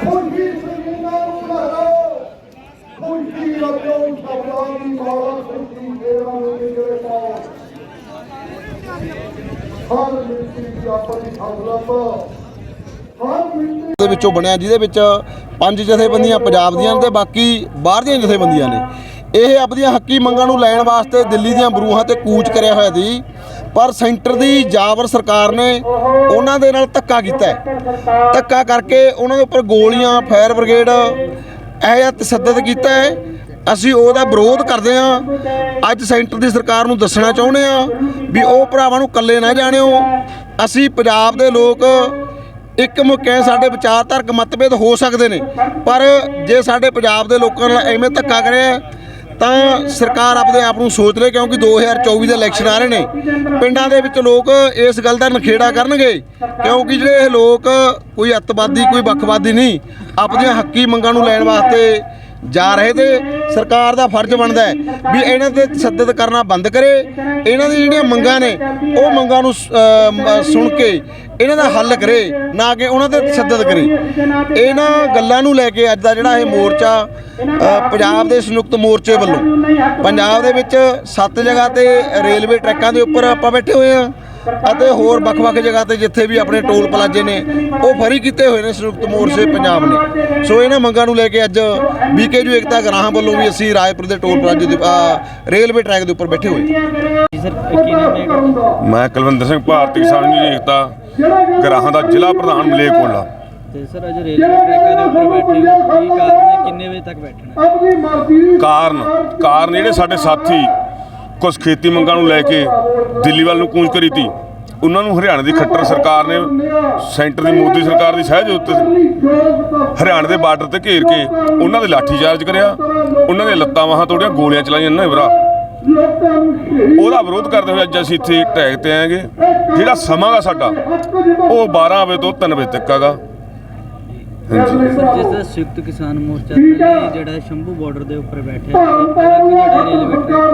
ਖੁਸ਼ੀ ਸੰਗੀਨਾਂ ਨੂੰ ਲਹਿਰਾਓ ਖੁਸ਼ੀ ਰੱਖੋ ਸ਼ਬਦਾਂ ਦੀ ਮਾਲਾ ਖੁਸ਼ੀ ਤੇਰਾ ਨੂੰ ਨਿਕਲੇ ਪਾਓ। ਹਰ ਮਿੰਟੀ ਦੀ ਆਪਣੀ ਹਜ਼ਰਤ ਹਰ ਮਿੰਟੀ ਦੇ ਵਿੱਚੋਂ ਬਣਿਆ, ਜਿਹਦੇ ਵਿੱਚ ਪੰਜ ਜਥੇਬੰਦੀਆਂ ਪੰਜਾਬ ਦੀਆਂ ਨੇ ਤੇ ਬਾਕੀ ਬਾਹਰ ਦੀਆਂ ਜਥੇਬੰਦੀਆਂ ਨੇ। ਇਹ ਆਪਣੀਆਂ ਹੱਕੀ ਮੰਗਾਂ ਨੂੰ ਲੈਣ ਵਾਸਤੇ ਦਿੱਲੀ ਦੀਆਂ ਬਰੂਹਾਂ ਤੇ ਕੂਚ ਕਰਿਆ ਹੋਇਆ ਸੀ। ਪਰ ਸੈਂਟਰ ਦੀ ਜਾਬਰ ਸਰਕਾਰ ਨੇ ਉਹਨਾਂ ਦੇ ਨਾਲ ਧੱਕਾ ਕੀਤਾ ਧੱਕਾ ਕਰਕੇ ਉਹਨਾਂ ਦੇ ਉੱਪਰ ਗੋਲੀਆਂ, ਫਾਇਰ ਬ੍ਰਿਗੇਡ ਇਹ ਜਿਹਾ ਤਸੱਦਦ ਕੀਤਾ ਹੈ। ਅਸੀਂ ਉਹਦਾ ਵਿਰੋਧ ਕਰਦੇ ਹਾਂ। ਅੱਜ ਸੈਂਟਰ ਦੀ ਸਰਕਾਰ ਨੂੰ ਦੱਸਣਾ ਚਾਹੁੰਦੇ ਹਾਂ ਵੀ ਉਹ ਭਰਾਵਾਂ ਨੂੰ ਇਕੱਲੇ ਨਾ ਜਾਣਿਓ। ਅਸੀਂ ਪੰਜਾਬ ਦੇ ਲੋਕ ਇੱਕ ਮੁੱਕੇ ਸਾਡੇ ਵਿਚਾਰਧਾਰਕ ਮਤਭੇਦ ਹੋ ਸਕਦੇ ਨੇ। ਪਰ ਜੇ ਸਾਡੇ ਪੰਜਾਬ ਦੇ ਲੋਕਾਂ ਨਾਲ ਐਵੇਂ ਧੱਕਾ ਕਰਿਆ ਤਾਂ ਸਰਕਾਰ ਆਪਣੇ ਆਪ ਨੂੰ ਸੋਚ ਲੇ ਕਿਉਂਕਿ 2024 ਦੇ ਇਲੈਕਸ਼ਨ ਆ ਰਹੇ ਨੇ। ਪਿੰਡਾਂ ਦੇ ਵਿੱਚ ਲੋਕ ਇਸ ਗੱਲ ਦਾ ਨਖੇੜਾ ਕਰਨਗੇ ਕਿਉਂਕਿ ਜਿਹੜੇ ਇਹ ਲੋਕ ਕੋਈ ਅੱਤਵਾਦੀ, ਕੋਈ ਵੱਖਵਾਦੀ ਨਹੀਂ ਆਪਣੀਆਂ ਹੱਕੀ ਮੰਗਾਂ ਨੂੰ ਲੈਣ ਵਾਸਤੇ ਜਾ ਰਹੇ ਤੇ ਸਰਕਾਰ ਦਾ ਫਰਜ਼ ਬਣਦਾ ਹੈ ਵੀ ਇਹਨਾਂ ਤੇ ਤਸ਼ੱਦਦ ਕਰਨਾ ਬੰਦ ਕਰੇ। ਇਹਨਾਂ ਦੀ ਜਿਹੜੀਆਂ ਮੰਗਾਂ ਨੇ, ਉਹ ਮੰਗਾਂ ਨੂੰ ਸੁਣ ਕੇ ਇਹਨਾਂ ਦਾ ਹੱਲ ਕਰੇ, ਨਾ ਕਿ ਉਹਨਾਂ ਤੇ ਤਸ਼ੱਦਦ ਕਰੇ। ਇਹਨਾਂ ਗੱਲਾਂ ਨੂੰ ਲੈ ਕੇ ਅੱਜ ਦਾ ਜਿਹੜਾ ਇਹ ਮੋਰਚਾ ਪੰਜਾਬ ਦੇ ਸੰਯੁਕਤ ਮੋਰਚੇ ਵੱਲੋਂ, ਪੰਜਾਬ ਦੇ ਵਿੱਚ ਸੱਤ ਜਗ੍ਹਾ ਤੇ ਰੇਲਵੇ ਟਰੈਕਾਂ ਦੇ ਉੱਪਰ ਆਪਾਂ ਬੈਠੇ ਹੋਏ ਆ ਅਤੇ ਹੋਰ ਵੱਖ-ਵੱਖ ਜਗ੍ਹਾ ਤੇ ਜਿੱਥੇ ਵੀ ਆਪਣੇ ਟੋਲ ਪਲਾਜ਼ੇ ਨੇ ਉਹ ਫਰੀ ਕੀਤੇ ਹੋਏ ਨੇ ਸੰਯੁਕਤ ਮੋਰਚੇ ਪੰਜਾਬ ਨੇ। ਸੋ ਇਹਨਾਂ ਮੰਗਾਂ ਨੂੰ ਲੈ ਕੇ ਅੱਜ ਬੀਕੇਯੂ ਏਕਤਾ ਗਰਾਹਾਂ ਵੱਲੋਂ ਵੀ ਅਸੀਂ ਰਾਏਪੁਰ ਦੇ ਟੋਲ ਪਲਾਜ਼ੇ ਦੇ ਰੇਲਵੇ ਟਰੈਕ ਦੇ ਉੱਪਰ ਬੈਠੇ ਹੋਏ। ਮੈਂ ਕੁਲਵਿੰਦਰ ਸਿੰਘ ਭਾਰਤੀ ਕਿਸਾਨ ਯੂਨੀਅਨ ਏਕਤਾ ਗਰਾਹਾਂ ਦਾ ਜ਼ਿਲ੍ਹਾ ਪ੍ਰਧਾਨ ਮਲੇਕੋਲਾ ਤੇ ਸਰ ਅੱਜ ਰੇਲਵੇ ਟਰੈਕਾਂ ਦੇ ਉੱਪਰ ਬੈਠੇ ਹੋ ਕੀ ਕਾਰਨ ਹੈ? ਕਿੰਨੇ ਵਜੇ ਤੱਕ ਬੈਠਣਾ ਆਪਣੀ ਮਰਜ਼ੀ ਦੀ ਕਾਰਨ ਕਾਰਨ ਜਿਹੜੇ ਸਾਡੇ ਸਾਥੀ ਕੁਝ ਖੇਤੀ ਮੰਗਾਂ ਨੂੰ ਲੈ ਕੇ ਦਿੱਲੀ ਵੱਲ ਨੂੰ ਕੂਚ ਕਰੀ ਤੀ। ਉਹਨਾਂ ਨੂੰ ਹਰਿਆਣਾ ਦੀ ਖੱਟਰ ਸਰਕਾਰ ਨੇ, ਸੈਂਟਰ ਦੀ ਮੋਦੀ ਸਰਕਾਰ ਦੀ ਸਹਿਜ ਉੱਤੇ ਹਰਿਆਣਾ ਦੇ ਬਾਰਡਰ ਤੇ ਘੇਰ ਕੇ ਉਹਨਾਂ ਦੇ ਲਾਠੀ ਚਾਰਜ ਕਰਿਆ, ਉਹਨਾਂ ਦੇ ਲੱਤਾਂ ਵਾਹਾਂ ਤੋੜੀਆਂ, ਗੋਲੀਆਂ ਚਲਾਈਆਂ ਨਾ ਭਰਾ ਉਹਦਾ ਵਿਰੋਧ ਕਰਦੇ ਹੋਏ ਅੱਜ ਅਸੀਂ ਇੱਥੇ ਟੈਗ ਤੇ ਆਏਗੇ, ਜਿਹੜਾ ਸਮਾਂ ਗਾ ਸਾਡਾ, ਉਹ 12 ਵਜੇ ਤੋਂ 3 ਵਜੇ ਤੱਕ ਹੈਗਾ। ਜਿਸ ਤਰ੍ਹਾਂ ਸੰਯੁਕਤ ਕਿਸਾਨ ਮੋਰਚਾ ਪਹਿਲੇ ਜਿਹੜਾ ਸ਼ੰਭੂ ਬਾਰਡਰ ਦੇ ਉੱਪਰ ਬੈਠੇ ਜਿਹੜਾ ਰੇਲਵੇ ਟਰੈਕ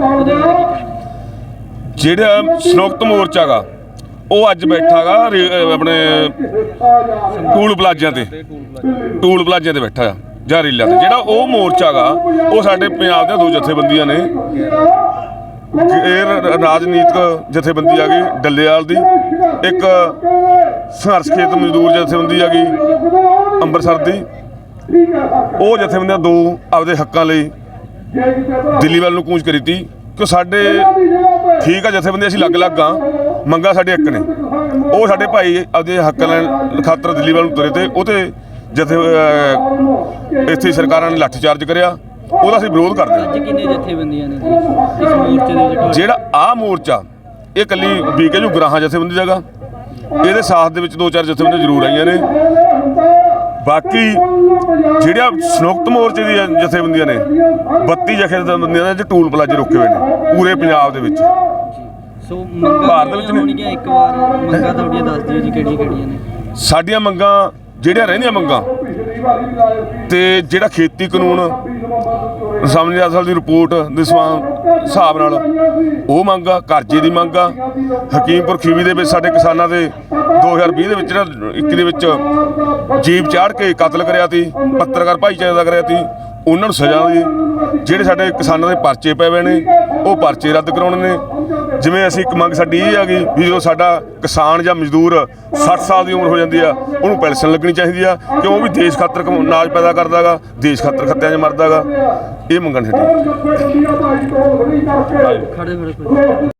ਉਹਦੇ ਬਾਰੇ ਕੀ ਕਹਿਣਾ ਜਿਹੜਾ ਸੰਯੁਕਤ ਮੋਰਚਾ ਗਾ ਉਹ ਅੱਜ ਬੈਠਾਗਾ ਆਪਣੇ ਟੂਲ ਪਲਾਜ਼ਿਆਂ ਤੇ। ਟੂਲ ਪਲਾਜ਼ਿਆਂ ਤੇ ਬੈਠਾ ਆ, ਜਾਂ ਰੀਲਾਂ ਤੇ। ਜਿਹੜਾ ਉਹ ਮੋਰਚਾ ਗਾ ਉਹ ਸਾਡੇ ਪੰਜਾਬ ਦੀਆਂ ਦੋ ਜਥੇਬੰਦੀਆਂ ਨੇ। ਇਹ ਰਾਜਨੀਤਿਕ ਜਥੇਬੰਦੀ ਆ ਗਈ, ਡੱਲੇਵਾਲ ਦੀ। ਇੱਕ ਸੰਘਰਸ਼ ਖੇਤ ਮਜ਼ਦੂਰ ਜਥੇਬੰਦੀ ਆ ਗਈ, ਅੰਮ੍ਰਿਤਸਰ ਦੀ। ਉਹ ਜਥੇਬੰਦੀਆਂ ਦੋ ਆਪਦੇ ਹੱਕਾਂ ਲਈ ਦਿੱਲੀ ਵੱਲ ਨੂੰ ਕੂਚ ਕਰੀ ਤੀ ਕਿ ਸਾਡੇ ਠੀਕ ਆ ਜਥੇਬੰਦੀ ਅਸੀਂ ਅਲੱਗ-ਅਲੱਗ ਆ। ਮੰਗਾ ਸਾਡੇ ਇੱਕ ਨੇ। ਉਹ ਸਾਡੇ ਭਾਈ ਆਪਦੇ ਹੱਕ ਲੈਣ ਖਾਤਰ ਦਿੱਲੀ ਵੱਲ ਨੂੰ ਤੁਰੇ ਤੇ ਉਹ ਤੇ ਜਥੇ ਇੱਥੇ ਸਰਕਾਰਾਂ ਨੇ ਲਾਠੀ ਚਾਰਜ ਕਰਿਆ। ਉਹਦਾ ਅਸੀਂ ਵਿਰੋਧ ਕਰਦੇ ਹਾਂ। ਅੱਜ ਕਿੰਨੇ ਜਥੇਬੰਦੀਆਂ ਨੇ ਜੀ? ਇਸ ਮੋਰਚੇ ਦੇ ਵਿੱਚ ਜਿਹੜਾ ਆ ਮੋਰਚਾ ਇਹ ਕੱਲੀ ਬੀਕੇ ਜੂ ਗਰਾਹਾਂ ਜਥੇਬੰਦੀ ਜਗ੍ਹਾ। ਇਹਦੇ ਸਾਥ ਦੇ ਵਿੱਚ ਦੋ ਚਾਰ ਜਥੇਬੰਦੀਆਂ ਜ਼ਰੂਰ ਆਈਆਂ ਨੇ। ਬਾਕੀ ਜਿਹੜਾ ਸੰਯੁਕਤ ਮੋਰਚੇ ਦੀ ਜਥੇਬੰਦੀਆਂ ਨੇ 32 ਜਥੇਬੰਦੀਆਂ ਦੇ ਟੂਲ ਪਲਾਜ਼ੇ ਰੁਕੇ ਹੋਏ ਨੇ ਪੂਰੇ ਪੰਜਾਬ ਦੇ ਵਿੱਚ। ਸੋ ਮੰਗਾਂ ਭਾਰਤ ਦੇ ਵਿੱਚ ਜਿਹੜੀਆਂ ਨੇ। ਹੋਣਗੀਆਂ ਇੱਕ ਵਾਰ। ਮੰਗਾਂ ਤੁਹਾਡੀਆਂ ਦੱਸ ਦਿਓ ਜੀ ਕਿਹੜੀਆਂ ਕਿਹੜੀਆਂ ਨੇ। ਸਾਡੀਆਂ ਮੰਗਾਂ ਜਿਹੜੀਆਂ ਰਹਿੰਦੀਆਂ ਮੰਗਾਂ ਤੇ ਜਿਹੜਾ ਖੇਤੀ ਕਾਨੂੰਨ ਸਾਹਮਣੇ ਅਸਲ ਦੀ ਰਿਪੋਰਟ ਦੇ ਹਿਸਾਬ ਨਾਲ ਉਹ ਮੰਗ ਕਰਜ਼ੇ ਦੀ ਮੰਗ ਹਕੀਮਪੁਰ ਖੀਵੀ ਦੇ ਵਿੱਚ ਸਾਡੇ ਕਿਸਾਨਾਂ ਦੇ 2020 ਦੇ ਵਿੱਚ ਜਿਹੜਾ 21 ਦੇ ਵਿੱਚ ਜੀਪ ਚਾੜ ਕੇ ਕਤਲ ਕਰਿਆ ਤੀ ਪੱਤਰਕਾਰ ਭਾਈਚਾਰੇ ਦਾ ਕਰਿਆ ਤੀ। ਉਹਨਾਂ ਨੂੰ ਸਜ਼ਾ ਦੀ ਜਿਹੜੇ ਸਾਡੇ ਕਿਸਾਨਾਂ ਦੇ ਪਰਚੇ ਪਏ ਹੋਏ ਨੇ ਉਹ ਪਰਚੇ ਰੱਦ ਕਰਾਉਣੇ ਨੇ। ਜਿਵੇਂ ਅਸੀਂ ਇੱਕ ਮੰਗ ਸਾਡੀ ਇਹ ਹੈਗੀ ਵੀ ਜਦੋਂ ਸਾਡਾ ਕਿਸਾਨ ਜਾਂ ਮਜ਼ਦੂਰ 60 ਸਾਲ ਦੀ ਉਮਰ ਹੋ ਜਾਂਦੀ ਆ ਉਹਨੂੰ ਪੈਨਸ਼ਨ ਲੱਗਣੀ ਚਾਹੀਦੀ ਆ ਕਿਉਂ ਉਹ ਵੀ ਦੇਸ਼ ਖਾਤਰ ਕਮ- ਅਨਾਜ ਪੈਦਾ ਕਰਦਾਗਾ ਦੇਸ਼ ਖਾਤਰ ਖੱਤਿਆਂ 'ਚ ਮਰਦਾਗਾ ਇਹ ਮੰਗਣ ਸਾਡੀ। ਖੜੇ ਖੜੇ ਕੋਈ